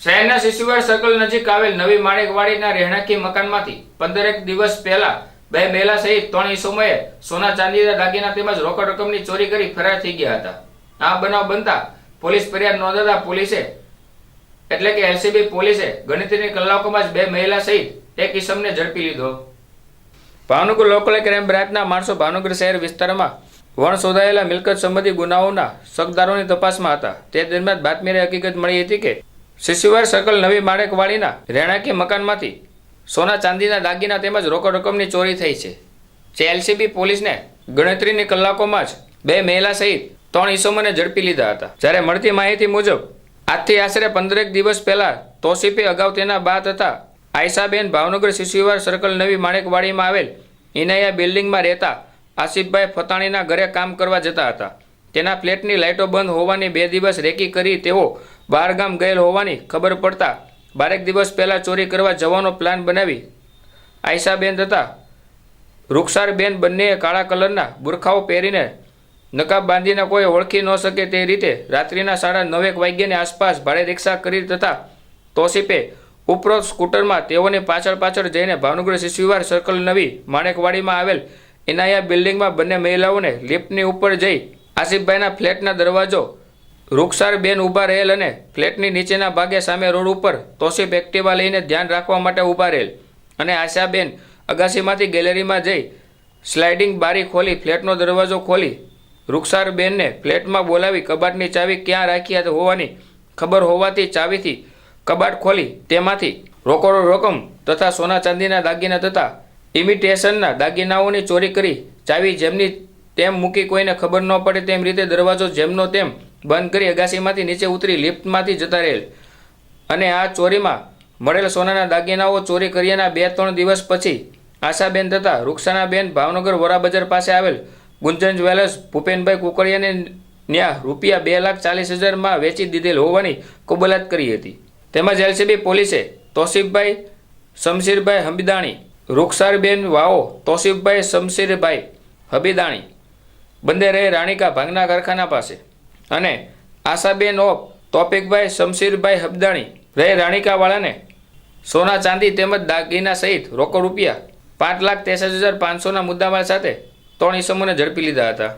શહેરના શિશુવાર સર્કલ નજીક આવેલ નવી માણેકવાડીના રહેણાંકી મકાનમાંથી પંદરેક દિવસ પહેલા બે મહિલા સહિત ત્રણ ઈસમોએ સોના ચાંદીના દાગીના તેમજ રોકડ રકમની ચોરી કરી ફરાર થઈ ગયા હતા. આ બનાવ બનતા પોલીસ ફરિયાદ નોંધાતા પોલીસે એટલે કે એલસીબી પોલીસે ગણતરીની કલાકોમાં જ બે મહિલા સહિત એક ઈસમને ઝડપી લીધો. ભાવનગર લોકલ ક્રાઇમ બ્રાન્ચના માણસો ભાવનગર શહેર વિસ્તારમાં વણ શોધાયેલા મિલકત સંબંધી ગુનાઓના શકદારોની તપાસમાં હતા. તે દરમિયાન બાતમીને હકીકત મળી હતી કે શિશુવાર સર્કલ નવી માણેકવાડીના રહેણાંકી મકાનમાંથી સોના ચાંદીના દાગીના તેમજ રોકડ રકમની ચોરી થઈ છે. જે એલસીબી પોલીસને ગણતરીની કલાકોમાં જ બે મહિલા સહિત ત્રણ ઈસમોને ઝડપી લીધા હતા. જ્યારે મળતી માહિતી મુજબ, આજથી આશરે પંદરેક દિવસ પહેલા તોસીફે અગાઉ તેના બા તથા આયશાબેન ભાવનગર શિશુવાર સર્કલ નવી માણેકવાડીમાં આવેલ ઇનાયા બિલ્ડિંગમાં રહેતા આસિફભાઈ ફતાણીના ઘરે કામ કરવા જતા હતા. તેના ફ્લેટની લાઇટો બંધ હોવાની બે દિવસ રેકી કરી તેઓ બહારગામ ગયેલ હોવાની ખબર પડતા બારેક દિવસ પહેલાં ચોરી કરવા જવાનો પ્લાન બનાવી આયશાબેન તથા રૂક્ષારબેન બંનેએ કાળા કલરના બુરખાઓ પહેરીને નકાબ બાંધીને કોઈ ઓળખી ન શકે તે રીતે રાત્રિના સાડા નવેક વાગ્યાની આસપાસ ભાડે રિક્ષા કરી તથા તોસીપે ઉપરોક્ત સ્કૂટરમાં તેઓની પાછળ પાછળ જઈને ભાવનગર શિશુવાર સર્કલ નવી માણેકવાડીમાં આવેલ ઇનાયા બિલ્ડિંગમાં બંને મહિલાઓને લિફ્ટની ઉપર જઈ આસિફભાઈના ફ્લેટના દરવાજો રૂક્ષાર બેન ઊભા રહેલ અને ફ્લેટની નીચેના ભાગે સામે રોડ ઉપર તોસીફ એક્ટિવા લઈને ધ્યાન રાખવા માટે ઊભા રહેલ. અને આશાબેન અગાસીમાંથી ગેલેરીમાં જઈ સ્લાઇડિંગ બારી ખોલી ફ્લેટનો દરવાજો ખોલી રૂક્ષાર બેનને ફ્લેટમાં બોલાવી કબાટની ચાવી ક્યાં રાખી હોવાની ખબર હોવાથી ચાવીથી કબાટ ખોલી તેમાંથી રોકડો રકમ તથા સોના ચાંદીના દાગીના તથા ઇમિટેશનના દાગીનાઓની ચોરી કરી ચાવી જેમની તેમ મૂકી કોઈને ખબર ન પડે તેમ રીતે દરવાજો જેમનો તેમ બંધ કરી અગાસીમાંથી નીચે ઉતરી લિફ્ટમાંથી જતા રહેલ. અને આ ચોરીમાં મળેલ સોનાના દાગીનાઓ ચોરી કર્યાના બે ત્રણ દિવસ પછી આશાબેન તથા રૂક્ષાનાબેન ભાવનગર વોરાબજાર પાસે આવેલ ગુંજન જ્વેલર્સ ભૂપેનભાઈ કુકડિયાને ત્યાં રૂપિયા બે લાખ ચાલીસ હજારમાં વેચી દીધેલ હોવાની કબૂલાત કરી હતી. તેમજ એલસીબી પોલીસે તોસીફભાઈ શમશીરભાઈ હંબીદાણી રૂક્ષારબેન વાઓ તોસીફભાઈ શમશીરભાઈ હબીદાણી, બંને રહે રાણીકા ભાંગના કારખાના પાસે. અને આશાબેન ઓફ તોપિકભાઈ શમશીરભાઈ હબદાણી રહે રાણીકાવાળાને સોના ચાંદી તેમજ દાગીના સહિત રોકડ રૂપિયા પાંચ લાખ ત્રેસઠ હજાર પાંચસોના મુદ્દામાલ સાથે ત્રણ ઈસમોને ઝડપી લીધા હતા.